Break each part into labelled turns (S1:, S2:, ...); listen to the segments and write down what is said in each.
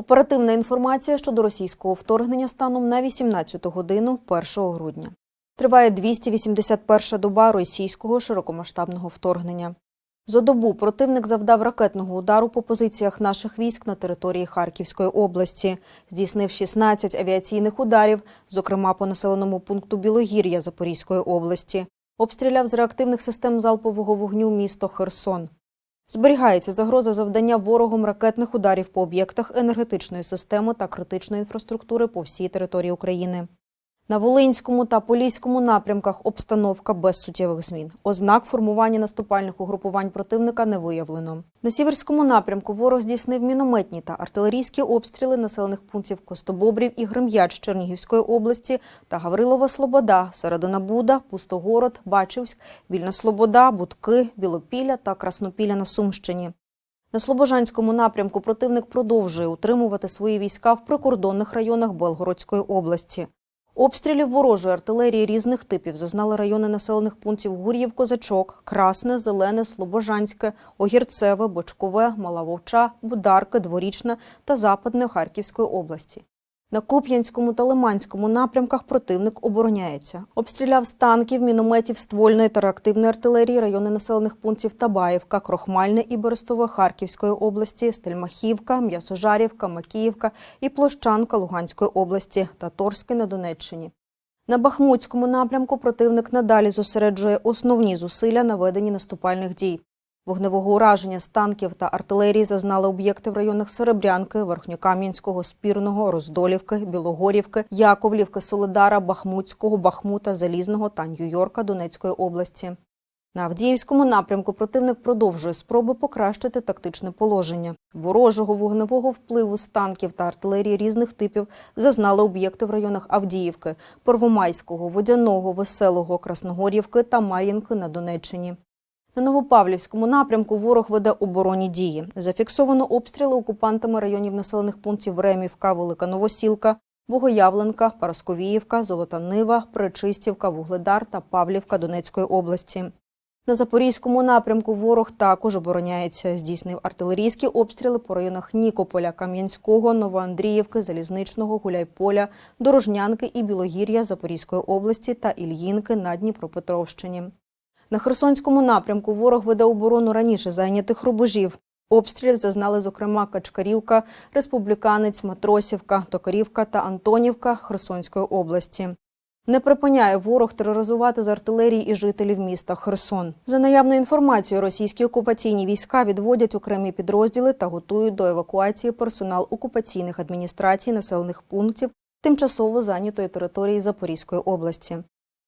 S1: Оперативна інформація щодо російського вторгнення станом на 18 годину 1 грудня. Триває 281-ша доба російського широкомасштабного вторгнення. За добу противник завдав ракетного удару по позиціях наших військ на території Харківської області, здійснив 16 авіаційних ударів, зокрема по населеному пункту Білогір'я Запорізької області, обстріляв з реактивних систем залпового вогню місто Херсон. Зберігається загроза завдання ворогом ракетних ударів по об'єктах енергетичної системи та критичної інфраструктури по всій території України. На Волинському та Поліському напрямках обстановка без суттєвих змін. Ознак формування наступальних угрупувань противника не виявлено. На Сіверському напрямку ворог здійснив мінометні та артилерійські обстріли населених пунктів Костобобрів і Грем'яч Чернігівської області та Гаврилова Слобода, Середина Буда, Пустогород, Бачівськ, Вільна Слобода, Будки, Білопілля та Краснопілля на Сумщині. На Слобожанському напрямку противник продовжує утримувати свої війська в прикордонних районах Белгородської області. Обстрілів ворожої артилерії різних типів зазнали райони населених пунктів Гур'їв, Козачок, Красне, Зелене, Слобожанське, Огірцеве, Бочкове, Мала Вовча, Бударки, Дворічна та Западне Харківської області. На Куп'янському та Лиманському напрямках противник обороняється. Обстріляв з танків, мінометів, ствольної та реактивної артилерії райони населених пунктів Табаївка, Крохмальне і Берестове Харківської області, Стельмахівка, М'ясожарівка, Макіївка і Площанка Луганської області та Торське на Донеччині. На Бахмутському напрямку противник надалі зосереджує основні зусилля на веденні наступальних дій. Вогневого ураження з танків та артилерії зазнали об'єкти в районах Серебрянки, Верхньокам'янського, Спірного, Роздолівки, Білогорівки, Яковлівки, Солидара, Бахмутського, Бахмута, Залізного та Нью-Йорка Донецької області. На Авдіївському напрямку противник продовжує спроби покращити тактичне положення. Ворожого вогневого впливу з танків та артилерії різних типів зазнали об'єкти в районах Авдіївки, Первомайського, Водяного, Веселого, Красногорівки та Мар'їнки на Донеччині. На Новопавлівському напрямку ворог веде оборонні дії. Зафіксовано обстріли окупантами районів населених пунктів Ремівка, Велика Новосілка, Богоявленка, Парасковіївка, Золота Нива, Причистівка, Вугледар та Павлівка Донецької області. На Запорізькому напрямку ворог також обороняється. Здійснив артилерійські обстріли по районах Нікополя, Кам'янського, Новоандріївки, Залізничного, Гуляйполя, Дорожнянки і Білогір'я Запорізької області та Ільїнки на Дніпропетровщині. На Херсонському напрямку ворог веде оборону раніше зайнятих рубежів. Обстрілів зазнали, зокрема, Качкарівка, Республіканець, Матросівка, Токарівка та Антонівка Херсонської області. Не припиняє ворог тероризувати з артилерії і жителів міста Херсон. За наявною інформацією, російські окупаційні війська відводять окремі підрозділи та готують до евакуації персонал окупаційних адміністрацій населених пунктів тимчасово зайнятої території Запорізької області.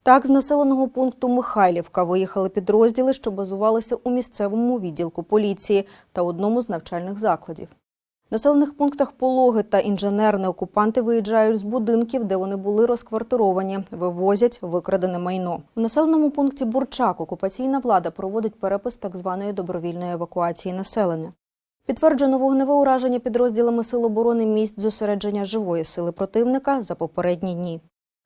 S1: Так, з населеного пункту Михайлівка виїхали підрозділи, що базувалися у місцевому відділку поліції та одному з навчальних закладів. В населених пунктах Пологи та інженерне окупанти виїжджають з будинків, де вони були розквартировані, вивозять викрадене майно. У населеному пункті Бурчак окупаційна влада проводить перепис так званої добровільної евакуації населення. Підтверджено вогневе ураження підрозділами Сил оборони місць зосередження живої сили противника за попередні дні.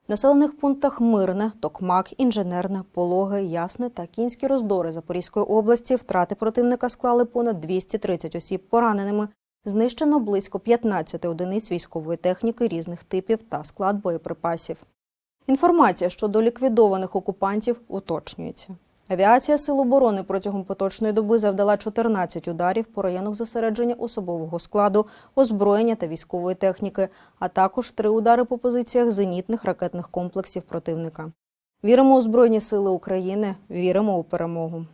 S1: Населених пунктах Мирне, Токмак, Інженерне, Пологи, Ясне та Кінські роздори Запорізької області втрати противника склали понад 230 осіб пораненими. Знищено близько 15 одиниць військової техніки різних типів та склад боєприпасів. Інформація щодо ліквідованих окупантів уточнюється. Авіація Сил оборони протягом поточної доби завдала 14 ударів по районах зосередження особового складу, озброєння та військової техніки, а також три удари по позиціях зенітних ракетних комплексів противника. Віримо у Збройні Сили України, віримо у перемогу.